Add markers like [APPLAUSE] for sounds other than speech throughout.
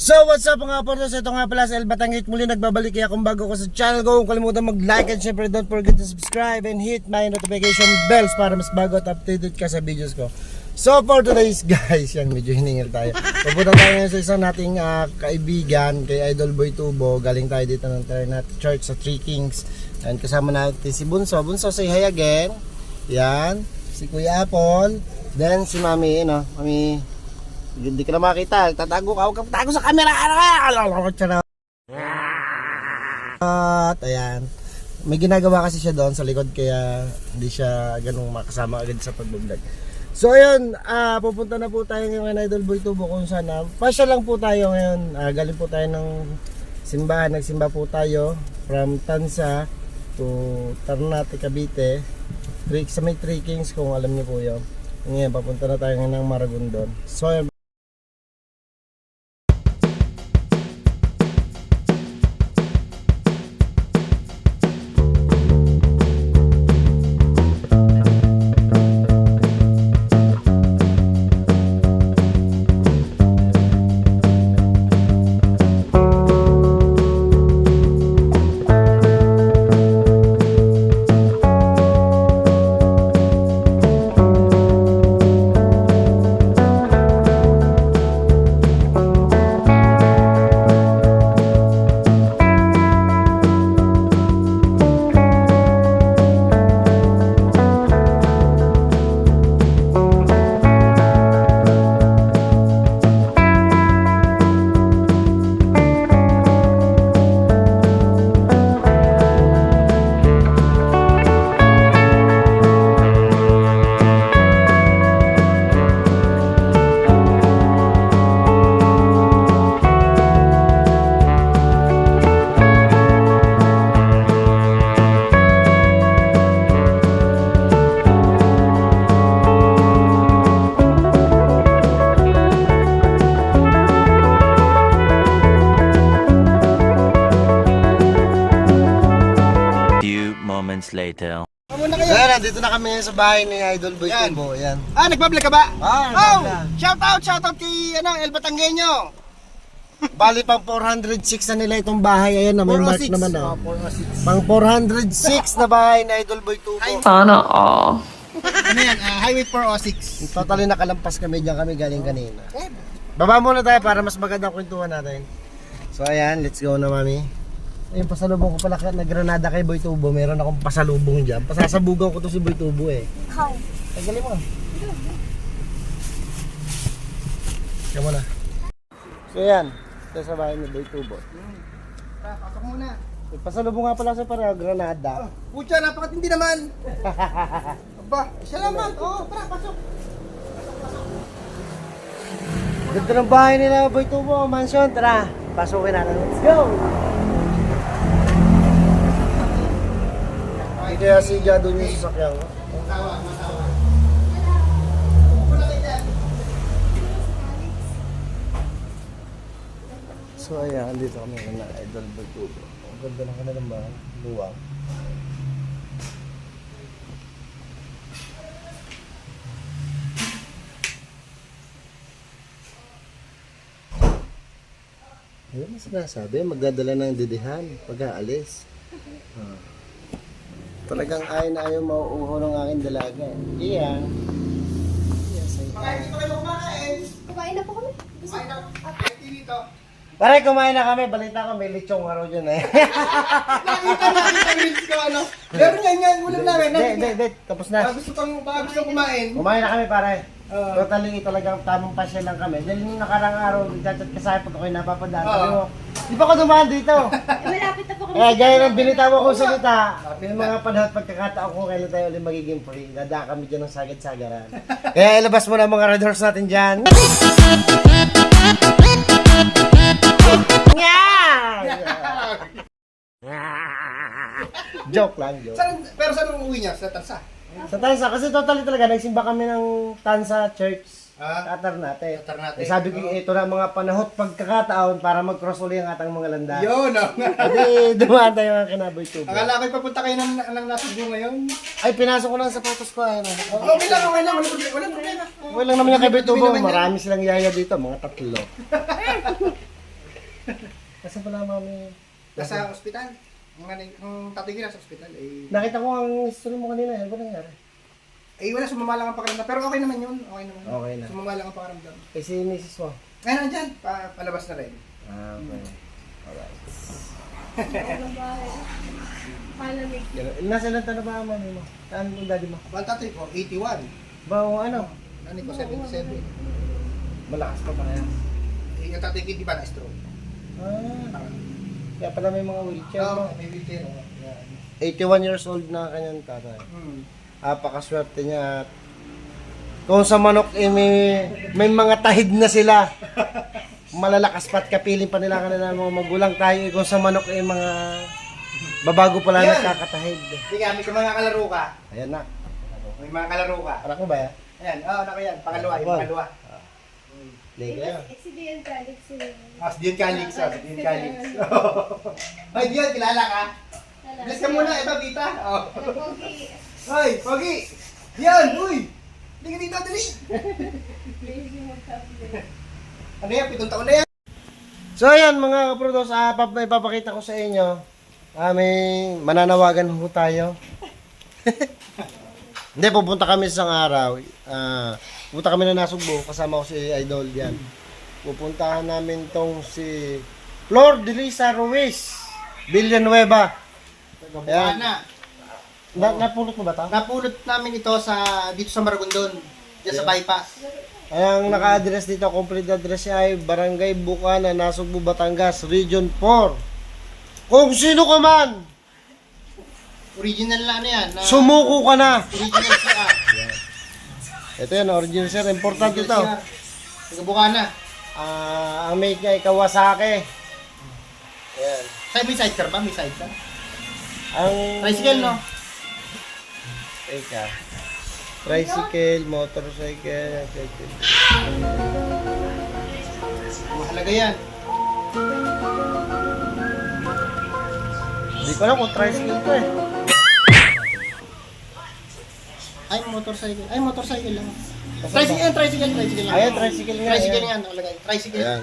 So what's up mga portos, ito nga pala sa El Batangit muli nagbabalik kaya kung bago ko sa channel ko, kung kalimutan mag-like and syempre don't forget to subscribe and hit my notification bells para mas bago at updated ka sa videos ko. So for today's [LAUGHS] guys, yan medyo hiningil tayo. Pupunta tayo ngayon sa isang nating ah, kaibigan kay Idol Boy Tubo. Galing tayo dito ng Trinat Church sa Three Kings. And kasama natin si Bunso. Bunso say hi again. Yan. Si Kuya Apple. Then si Mami, no? Mami, hindi ka na makita. Tatago ka. Huwag ka tatago sa camera. Ano. At ayan. May ginagawa kasi siya doon sa likod kaya hindi siya ganung makasama agad sa pagbablog. So ayun, ah pupunta na po tayo ngayon Idol Boy Tubo kung sana. Pasya lang po tayo ngayon. Ah, galing po tayo ng simbahan. Nagsimba po tayo from Tansa to Ternate, Cavite. Sa may Three Kings kung alam niyo po yun. Ngayon, papunta na tayo ngayon ng Maragondon. So ayun, later. Ayan, nandito na kami sa bahay ni Idol Boy Yan. Tubo. Ayan. Ah, nagbablog ka ba? Ah, Oh, nagbablog. shout out, shout out kay ano, El Batanggenyo. Bali pang 406 na nila itong bahay. Ayan na, may mark 406. naman Oh. 406. Pang 406 na bahay ni Idol Boy Tubo. Sana all. Ano yan? ah, Highway 406. Totally nakalampas kami diyan kami galing kanina. Baba muna tayo para mas magandang kwentuhan natin. So ayan, let's go na mami. Ayun, pasalubong ko pala ka- na Granada kay Boy Tubo. Meron akong pasalubong dyan. Pasasabugan ko to si Boy Tubo eh. How? Tagalin mo. Kaya mo na. So yan, ito sa bahay ni Boy Tubo. Tara, pasok muna. May Pasalubong nga pala sa para Granada. Pucha, napakatindi naman. [LAUGHS] Aba, siya naman. Oo, tara, pasok. Ganda ng bahay nila Boy Tubo, mansion. Tara, pasukin natin. Let's go! Kaya siga doon yung sasakyan ko. So ayan, dito kami na Idol Boy Tubo. Ang ganda ng kanilang bahay. Luwag. Ayun ang sinasabi, magdadala ng didihan pag aalis. Ah. Talagang ayaw na ayaw mauuho ng aking dalaga. Iya. Yes, ay. Hindi pa kayo kumakain. Kumain na po kami. Kumain na. Ay, dito. Pare, kumain na kami. Balita ko, may lechong araw dyan eh. [LAUGHS] Nakita, nakita reels ko, ano. Meron yan yan, ulam namin. Hindi, hindi, hindi. Tapos na. gusto pang, baka gusto kumain. Kumain na kami, pare. Oo. Totally talagang tamang pasya lang kami. Dahil nung nakarang araw, nagchat-chat ka sa akin pag ako'y napapadaan. Oo. Sabi mo, di ba ako dumaan dito? Eh, malapit na po kami. Eh, gaya ng binitaw ko salita, yung mga panahon at pagkakataon kung kailan tayo ulit magiging free, dada kami dyan ng sagad-sagaran. Kaya ilabas mo na mga red horse natin dyan. joke lang, joke. Saan, pero saan ang uwi niya? Sa Tansa? Sa Tansa, kasi totally talaga, nagsimba kami ng Tansa Church. Ah. Katar natin. Katar natin. Eh, sabi ko, ito na ang mga panahon at pagkakataon para mag-cross uli ang atang mga landa. Yun, oh. Kasi [LAUGHS] dumaan tayo mga kinaboy tubo. Akala ko'y papunta kayo ng, ng Nasugbo ngayon. Ay, pinasok ko lang sa sapatos ko. Ayun, oh. Okay lang, okay lang. Walang problema. Walang problema. Wala naman yung kay Boy Tubo. Marami silang yaya dito, mga tatlo. [LAUGHS] Nasaan pala mami? Nasa ospital. Ang, ang tatay ko nasa ospital. Eh, Nakita ko ang history mo kanina. Ano ba nangyari? eh wala, sumama lang ang pakiramdam. Pero okay naman yun. Okay naman. Okay na. Sumama lang ang pakiramdam. Eh si Mrs. mo? Ngayon nandyan, pa, palabas na rin. Ah, okay. Alright. Ang bahay. Malamig. Nasa ilang taon na ba mami mo? Saan yung daddy mo? Ang tatay ko, 81. Ba, o ano? Nanay ko, 77. Malakas pa parehas. Eh, yung tatay ko, di ba na-stroke? Ah, kaya pala may mga wheelchair Oo, mo. may wheelchair. oh. Yan. 81 years old na kanyang tatay. Hmm. Apakaswerte niya at kung sa manok eh, may, may mga tahid na sila. Malalakas pa't kapiling pa nila kanila mga magulang tayo. eh, Kung sa manok eh, mga babago pala Yan. nagkakatahid. Ka, may mga kalaro ka. Ayan na. May mga kalaro ka. Anak mo ba yan? Ayan, oo, oh, yan? Pangalawa, yung Bon. pangalawa. Lake na yan. Accident ka, accident. Ah, si Dion Calix, oh, si Dion Calix. [LAUGHS] Hoy, Dion, kilala ka? Bless ka muna, ito, tita. Oh. Pogi. Hoy, Pogi! Dion, uy! Hindi ka dito, dali! [LAUGHS] Ano yan, pitong taon na yan? So ayan mga kaprodos, ah, pap- ipapakita ko sa inyo. Ah, may mananawagan ho tayo. [LAUGHS] Hindi, pupunta kami sa araw. Ah, pupunta kami na Nasugbo, kasama ko si Idol yan. Pupuntahan namin tong si Flor de Lisa Ruiz, Villanueva. Kabukaan na. Na, napulot mo ba ito? Napulot namin ito sa dito sa Maragondon. Diyan sa bypass. Ang naka-address dito, complete address niya ay Barangay Bukana, Nasugbo, Batangas, Region 4. Kung sino ka man, Original na ano yan. Na, sumuko ka na. original siya. [LAUGHS] Ito yan, original sir. Important ito. Kabukaan na. Ah, ang mate niya ay Kawasaki. Ayan. Sa'yo may sidecar ba? May sidecar? Ang... Tricycle, no? Teka. Tricycle, motorcycle, cycle. Mahalaga yan. Hindi ko alam kung tricycle to eh. Ay, motorcycle. Ay, motorcycle lang. Tricycle yan, tricycle, tricycle lang. Ayan, tricycle nga. Tricycle yan, nakalagay. Tricycle. Ayan.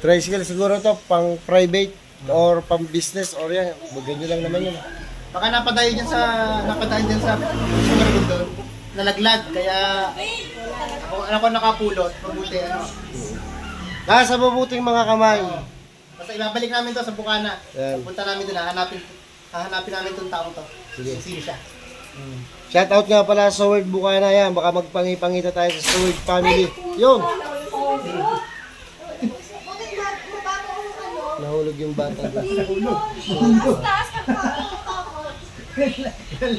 Tricycle siguro to pang private or pang business or yan. Ganyan lang naman yun. Baka napadayo dyan sa, napadayo dyan sa, sa Maragondon. Nalaglag, kaya, kung ano ko nakapulot, mabuti, ano. Nasa mabuting mga kamay. Basta ibabalik namin to sa Bukana. Ayan. Punta namin doon, hahanapin, hahanapin namin itong taong to. Sige. Sino siya. Shout out nga pala sa Word Bukana yan. Baka magpangipangita tayo sa Word family. Yun. Nahulog yung bata. [LAUGHS]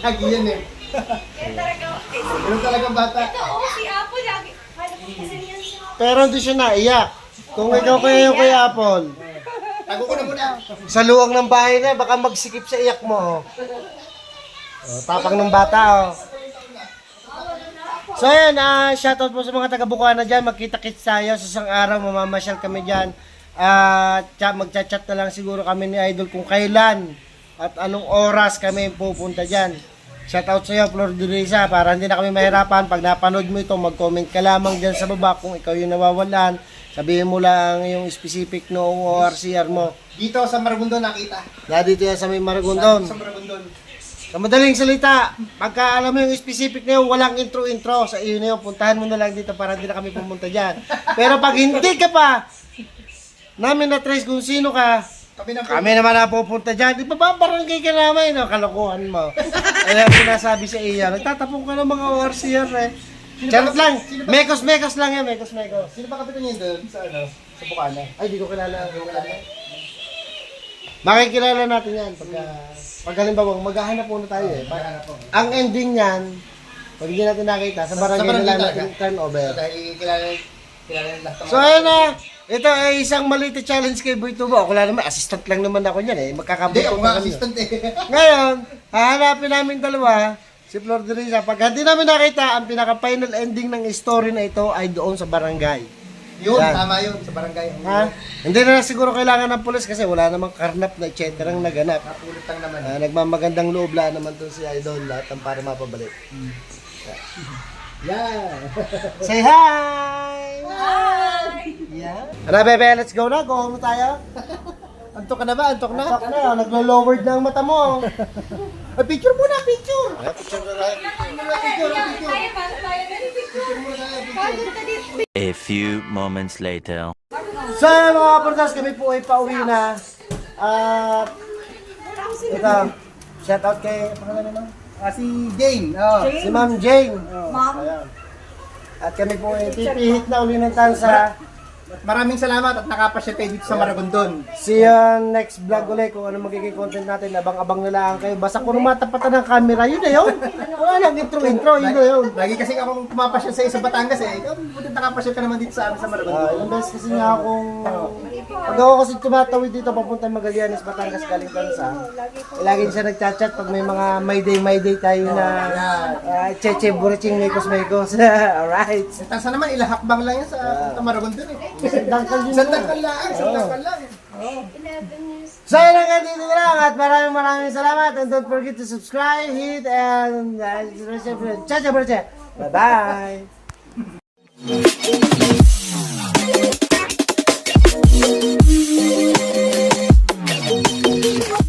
Lagi yan eh. Bata. Si Apo lagi. Kala ko kasi yan siya. Pero hindi siya naiyak. Kung ikaw kaya yung kay Apple, [LAUGHS] Tago ko na muna. sa luwang ng bahay na, baka magsikip sa iyak mo. Oh. Tapang ng bata, oh. So ayan, ah, shoutout po sa mga taga Bukana dyan. Magkita-kits tayo sa isang araw, mamamasyal kami dyan. At uh, magchat-chat na lang siguro kami ni Idol kung kailan at anong oras kami pupunta dyan. Shoutout sa iyo, Flor de Risa, para hindi na kami mahirapan. Pag napanood mo ito, mag-comment ka lamang dyan sa baba kung ikaw yung nawawalan. Sabihin mo lang yung specific no ORCR mo. Dito sa Maragondon nakita. Na dito yan sa may Maragondon. Sa Maragondon. Sa madaling salita, pagka alam mo yung specific na yun, walang intro-intro sa iyo na yun, puntahan mo na lang dito para hindi na kami pumunta dyan. Pero pag hindi ka pa, namin na-trace kung sino ka, Kami na kami naman na pupunta dyan, di ba ba barangay ka namin, no? kalokohan mo. Kaya sinasabi sa iya, nagtatapong ka ng mga ORCR eh. Charot lang, mekos-mekos lang yan, mekos-mekos. Sino ba kapitan niyo doon sa ano? Sa Bukana? Ay, di ko kilala. Di ko kilala. Makikilala natin yan pagka, pag halimbawa, maghahanap muna tayo eh. Bukana po. Ang ending niyan, pag hindi natin nakita, sa barangay, Sa barangay na lang talaga. natin turn over. Dahil kilala, kilala ng lahat ng So ayun na, ito ay isang maliit na challenge kay Boy Tubo. Ako lang naman, assistant lang naman ako niyan eh. Hindi, Magkakabuto ako pa nga kami. assistant eh. [LAUGHS] Ngayon, hahanapin namin dalawa, si Flor de Risa. Pag hindi namin nakita, ang pinaka-final ending ng story na ito ay doon sa barangay. Yun, Yan. tama yun. Sa barangay. Ha? Hindi na siguro kailangan ng pulis kasi wala namang karnap na et cetera ang naganap. Napulot lang naman. Ah, nagmamagandang loob lang naman to si Idol lahat ng para mapabalik. Yeah. Say hi! Yan. Ano, bebe, let's go na. Go home na tayo. Antok ka na ba? Antok na? Fuck na, naglo-lowered na ang mata mo. [LAUGHS] Ah, picture muna, picture! Ay, picture na lang. Kaya pa, kaya na rin picture. Pagod dito. A few moments later. So, mga kaportas, kami po ay pauwi na. At, ito, shout out kay, ano pangalan naman? Ah, si Jane. Oh. Si Ma'am Jane. Ayan. At kami po ay pipihit na uli ng tansa. Maraming salamat at nakapasya tayo dito sa Maragondon. See you next vlog ulit kung ano magiging content natin. Abang-abang na lang kayo. Basta kung matapatan ng camera, yun na yun. Wala lang intro-intro, yun na yun. Lagi kasi akong pumapasya sa isa Batangas eh. Ikaw, buti nakapasya ka naman dito sa amin sa Ah, Maragondon. ilang beses kasi nga akong pag ako kasi tumatawid dito papunta Magallanes, Batangas, galing Tansa. Eh, lagi siya nagchat-chat pag may mga may day, my day tayo na uh, cheche, buraching, maykos, maykos. [LAUGHS] Alright. Sa Tansa naman, ilahakbang lang yan sa Maragondon eh. Dangkal yun. Isang dangkal lang, isang dangkal lang. 11 years. So yun dito lang at maraming maraming salamat and don't forget to subscribe, hit and uh, Bye bye!